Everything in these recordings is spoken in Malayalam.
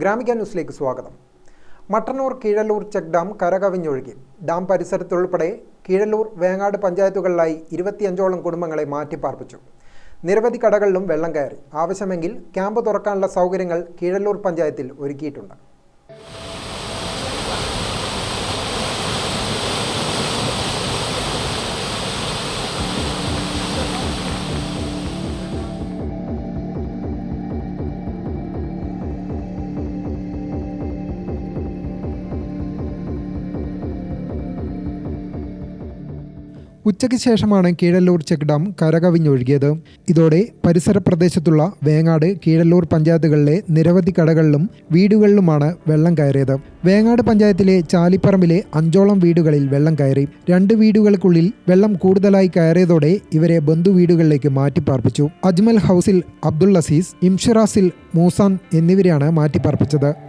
ഗ്രാമിക ന്യൂസിലേക്ക് സ്വാഗതം. മട്ടന്നൂർ കീഴല്ലൂർ ചെക്ക് ഡാം കരകവിഞ്ഞൊഴുകി. ഡാം പരിസരത്തുൾപ്പെടെ കീഴല്ലൂർ വേങ്ങാട് പഞ്ചായത്തുകളിലായി ഇരുപത്തിയഞ്ചോളം കുടുംബങ്ങളെ മാറ്റിപ്പാർപ്പിച്ചു. നിരവധി കടകളിലും വെള്ളം കയറി. ആവശ്യമെങ്കിൽ ക്യാമ്പ് തുറക്കാനുള്ള സൗകര്യങ്ങൾ കീഴല്ലൂർ പഞ്ചായത്തിൽ ഒരുക്കിയിട്ടുണ്ട്. ഉച്ചയ്ക്ക് ശേഷമാണ് കീഴല്ലൂർ ചെക്ക് ഡാം കരകവിഞ്ഞൊഴുകിയത്. ഇതോടെ പരിസര പ്രദേശത്തുള്ള വേങ്ങാട് കീഴല്ലൂർ പഞ്ചായത്തുകളിലെ നിരവധി കടകളിലും വീടുകളിലുമാണ് വെള്ളം കയറിയത്. വേങ്ങാട് പഞ്ചായത്തിലെ ചാലിപ്പറമ്പിലെ അഞ്ചോളം വീടുകളിൽ വെള്ളം കയറി. രണ്ട് വീടുകൾക്കുള്ളിൽ വെള്ളം കൂടുതലായി കയറിയതോടെ ഇവരെ ബന്ധു വീടുകളിലേക്ക് മാറ്റിപ്പാർപ്പിച്ചു. അജ്മൽ ഹൗസിൽ അബ്ദുൾ അസീസ് ഇംഷിറാസിൽ മൂസാൻ എന്നിവരെയാണ് മാറ്റിപ്പാർപ്പിച്ചത്.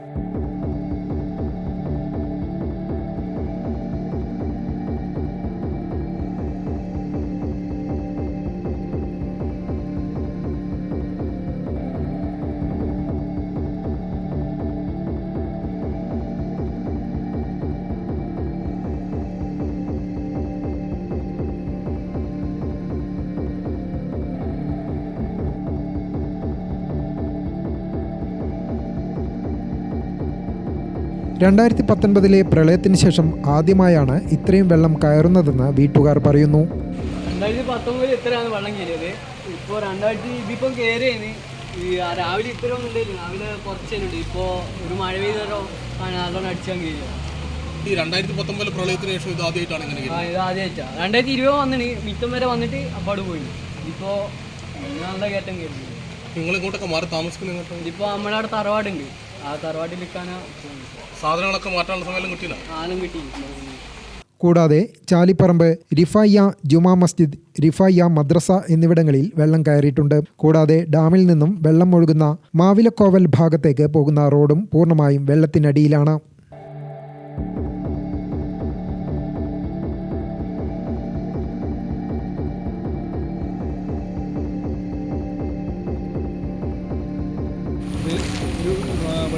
രണ്ടായിരത്തി പത്തൊൻപതിലെ പ്രളയത്തിന് ശേഷം ആദ്യമായാണ് ഇത്രയും വെള്ളം കയറുന്നതെന്ന് വീട്ടുകാർ പറയുന്നു. രണ്ടായിരത്തി പത്തൊമ്പതിൽ ഇത്രയാണ് വെള്ളം കയറിയത്. ഇപ്പോൾ രണ്ടായിരത്തി ഇതിപ്പം കയറിയാണ് ഈ രാവിലെ ഇത്ര ഒന്നും ഉണ്ടായിരുന്നു രാവിലെ കുറച്ചുണ്ട് ഇപ്പോൾ ഒരു മഴ പെയ്തോ ആണ് നല്ലോണം അടിച്ചാൽ കയറിയത്. ഈ രണ്ടായിരത്തി പത്തൊമ്പതിലെ പ്രളയത്തിന് ശേഷം ഇത് ആദ്യമായിട്ടാണ് ഇങ്ങനെ ആ ഇത് ആദ്യമായിട്ടാ. രണ്ടായിരത്തി ഇരുപത് വന്നിന് മിറ്റം വരെ വന്നിട്ട് അപ്പാട് പോയി. ഇപ്പോൾ നല്ല കയറ്റം കയറി നിങ്ങൾ ഇങ്ങോട്ടൊക്കെ മാറി താമസിക്കുന്ന ഇങ്ങോട്ട് ഇതിപ്പോൾ നമ്മുടെ അവിടെ തറവാടുണ്ട്. ആ തറവാട്ടിൽ നിൽക്കാനാ പോകുന്നത് സാധനങ്ങളൊക്കെ മാറ്റാനുള്ള സമയം കിട്ടിയില്ല? ആനും കിട്ടി കൂടാതെ ചാലിപ്പറമ്പ് റിഫായ ജുമാ മസ്ജിദ് റിഫായ മദ്രസ എന്നിവിടങ്ങളിൽ വെള്ളം കയറിയിട്ടുണ്ട്. കൂടാതെ ഡാമിൽ നിന്നും വെള്ളം ഒഴുകുന്ന മാവിലക്കോവൽ ഭാഗത്തേക്ക് പോകുന്ന റോഡും പൂർണമായും വെള്ളത്തിനടിയിലാണ്.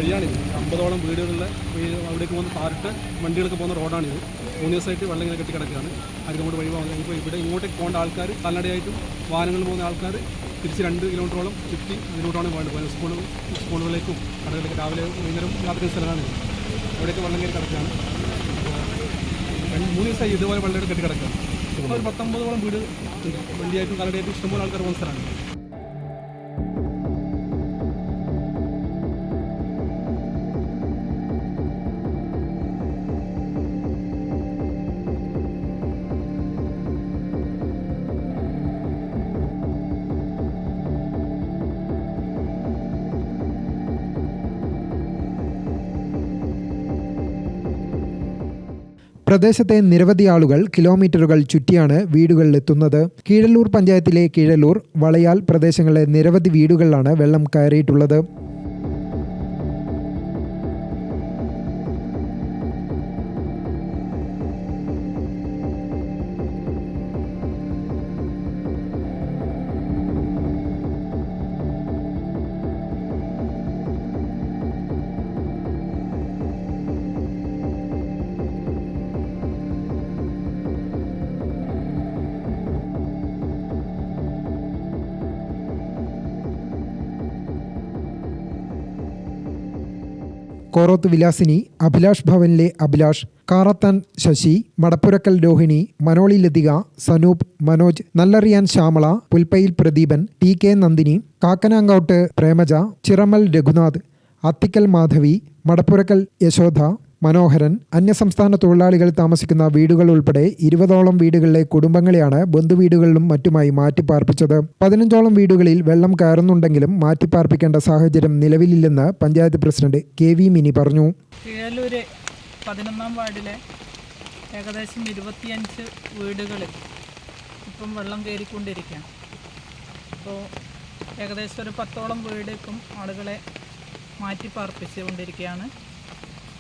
വഴിയാണിത് അമ്പതോളം വീടുകളിലെ അവിടേക്ക് പോകുന്ന പാർട്ട് വണ്ടികൾക്ക് പോകുന്ന റോഡാണിത് മൂന്ന് ദിവസമായിട്ട് വെള്ളം ഇങ്ങനെ കെട്ടി കിടക്കുകയാണ്. വഴി പോകുന്നത് ഇപ്പോൾ ഇവിടെ ഇങ്ങോട്ടേക്ക് പോകേണ്ട ആൾക്കാർ കാൽനടയായിട്ടും വാഹനങ്ങളിൽ പോകുന്ന ആൾക്കാർ തിരിച്ച് രണ്ട് കിലോമീറ്ററോളം ചുറ്റി ഇതിലോട്ടാണ് വേണ്ടത് സ്കൂൾ സ്കൂളുകളിലേക്കും കടകളിലേക്ക് രാവിലെ വൈകുന്നേരം രാത്രി സ്ഥലമാണ് അവിടെയൊക്കെ വെള്ളം കയറി കിടക്കുകയാണ്. മൂന്ന് ദിവസമായി ഇതുപോലെ വെള്ളം കെട്ടി കിടക്കുകയാണ്. ഇപ്പോൾ പത്തൊമ്പതോളം വീട് വണ്ടിയായിട്ടും കാലടിയായിട്ടും ഇഷ്ടംപോലെ ആൾക്കാർ പോകുന്ന സ്ഥലമാണ് പ്രദേശത്തെ നിരവധി ആളുകൾ കിലോമീറ്ററുകൾ ചുറ്റിയാണ് വീടുകളിലെത്തുന്നത്. കീഴല്ലൂർ പഞ്ചായത്തിലെ കീഴല്ലൂർ വളയാൽ പ്രദേശങ്ങളിലെ നിരവധി വീടുകളിലാണ് വെള്ളം കയറിയിട്ടുള്ളത്. കോറോത്ത് വിലാസിനി അഭിലാഷ് ഭവനിലെ അഭിലാഷ് കാറത്താൻ ശശി മടപ്പുരക്കൽ രോഹിണി മനോളി ലതിക സനൂപ് മനോജ് നല്ലറിയാൻ ശ്യാമള പുൽപ്പയിൽ പ്രദീപൻ ടി കെ നന്ദിനി കാക്കനാങ്കോട്ട് പ്രേമജ ചിറമൽ രഘുനാഥ് അത്തിക്കൽ മാധവി മടപ്പുരക്കൽ യശോധ മനോഹരൻ അന്യസംസ്ഥാന തൊഴിലാളികൾ താമസിക്കുന്ന വീടുകൾ ഉൾപ്പെടെ ഇരുപതോളം വീടുകളിലെ കുടുംബങ്ങളെയാണ് ബന്ധുവീടുകളിലും മറ്റുമായി മാറ്റിപ്പാർപ്പിച്ചത്. പതിനഞ്ചോളം വീടുകളിൽ വെള്ളം കയറുന്നുണ്ടെങ്കിലും മാറ്റിപ്പാർപ്പിക്കേണ്ട സാഹചര്യം നിലവിലില്ലെന്ന് panchayat president K V Mini പറഞ്ഞു. കീഴല്ലൂര് പതിനൊന്നാം വാർഡിലെ ഏകദേശം ഇരുപത്തിയഞ്ച് വീടുകൾ ഇപ്പം വെള്ളം കയറിക്കൊണ്ടിരിക്കുകയാണ്. അപ്പോൾ ഏകദേശം ഒരു പത്തോളം വീടേക്കും ആളുകളെ മാറ്റി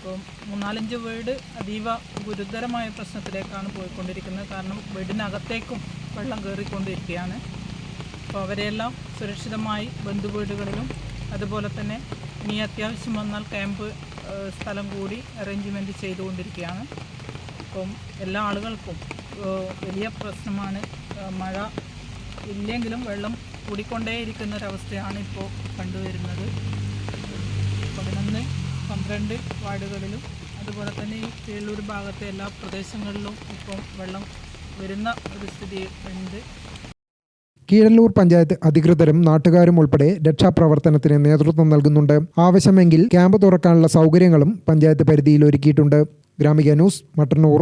അപ്പോൾ മൂന്നാലഞ്ച് വീട് അതീവ ഗുരുതരമായ പ്രശ്നത്തിലേക്കാണ് പോയിക്കൊണ്ടിരിക്കുന്നത്. കാരണം വീടിനകത്തേക്കും വെള്ളം കയറിക്കൊണ്ടിരിക്കുകയാണ്. അപ്പോൾ അവരെയെല്ലാം സുരക്ഷിതമായി ബന്ധുവീടുകളിലും അതുപോലെ തന്നെ ഇനി അത്യാവശ്യം വന്നാൽ ക്യാമ്പ് സ്ഥലം കൂടി അറേഞ്ച്മെന്റ് ചെയ്തുകൊണ്ടിരിക്കുകയാണ്. അപ്പം എല്ലാ ആളുകൾക്കും വലിയ പ്രശ്നമാണ് മഴ ഇല്ലെങ്കിലും വെള്ളം കൂടിക്കൊണ്ടേയിരിക്കുന്ന ഒരവസ്ഥയാണ് ഇപ്പോൾ കണ്ടുവരുന്നത്. പന്ത്രണ്ട് വാർഡുകളിലും അതുപോലെ തന്നെ ഈ കീഴൂർ ഭാഗത്തെ എല്ലാ പ്രദേശങ്ങളിലും ഇപ്പം വെള്ളം വരുന്ന ഒരു സ്ഥിതി ഉണ്ട്. കീഴല്ലൂർ പഞ്ചായത്ത് അധികൃതരും നാട്ടുകാരും ഉൾപ്പെടെ രക്ഷാപ്രവർത്തനത്തിന് നേതൃത്വം നൽകുന്നുണ്ട്. ആവശ്യമെങ്കിൽ ക്യാമ്പ് തുറക്കാനുള്ള സൗകര്യങ്ങളും പഞ്ചായത്ത് പരിധിയിൽ ഒരുക്കിയിട്ടുണ്ട്. ഗ്രാമിക ന്യൂസ് മട്ടന്നൂർ.